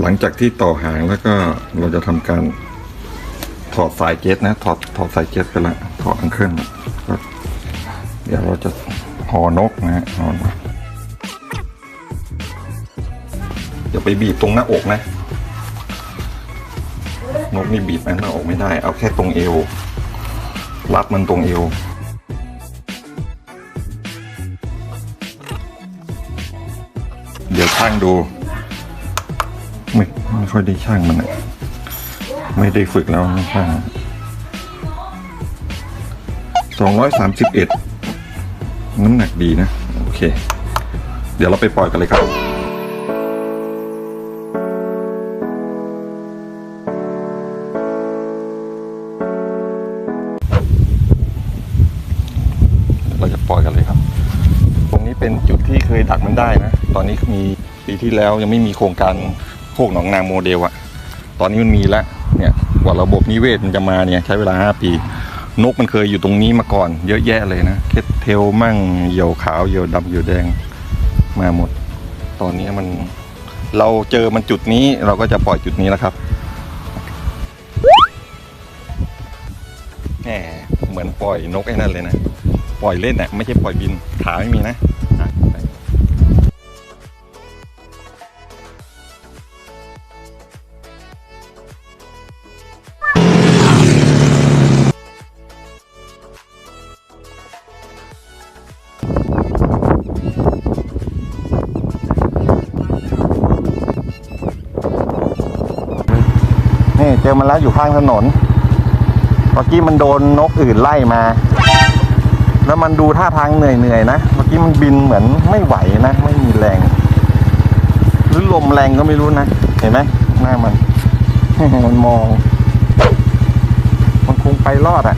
หลังจากที่ต่อหางแล้วก็เราจะทำการถอดสายเกตนะ ถอดถอดสายเกตไปละถอดอังเคิลก็เดี๋ยวเราจะห่อนกนะฮะหอนอย่าไปบีบตรงหน้าอกนะ นกนี่บีบหน้าอกไม่ได้ เอาแค่ตรงเอวรัดมันตรงเอว เดี๋ยวช่างดู ไม่ไม่ค่อยได้ช่างมันอะไม่ได้ฝึกแล้วไม่ช่างสองร้อยสามสิบเอ็ดน้ำหนักดีนะ โอเค เดี๋ยวเราไปปล่อยกันเลยครับเราจะปล่อยกันเลยครับ เป็นจุดที่เคยดักมันได้นะ ตอนนี้มีปีที่แล้วยังไม่มีโครงการโคกหนองนาโมเดลอะตอนนี้มันมีแล้วเนี่ยกว่าระบบนิเวศมันจะมาเนี่ยใช้เวลา 5 ปี นกมันเคยอยู่ตรงนี้มาก่อน เยอะแยะเลยนะ เคทเทลมั่งเหยี่ยวขาวเหยี่ยวดำเหยี่ยวแดงมาหมด ตอนนี้มันเราเจอมันจุดนี้เราก็จะปล่อยจุดนี้แล้วครับแหมเหมือนปล่อยนกไอ้นั่นเลยนะ ปล่อยเล่นน่ะไม่ใช่ปล่อยบินขาไม่มีนะ เจอมันแล้วอยู่ข้างถนนเมื่อกี้มันโดนนกอื่นไล่มา แล้วมันดูท่าทางเหนื่อยๆนะเมื่อกี้มันบินเหมือนไม่ไหวนะไม่มีแรง หรือลมแรงก็ไม่รู้นะเห็นไหมหน้ามันมันมอง มันคงไปรอดอะ่ะ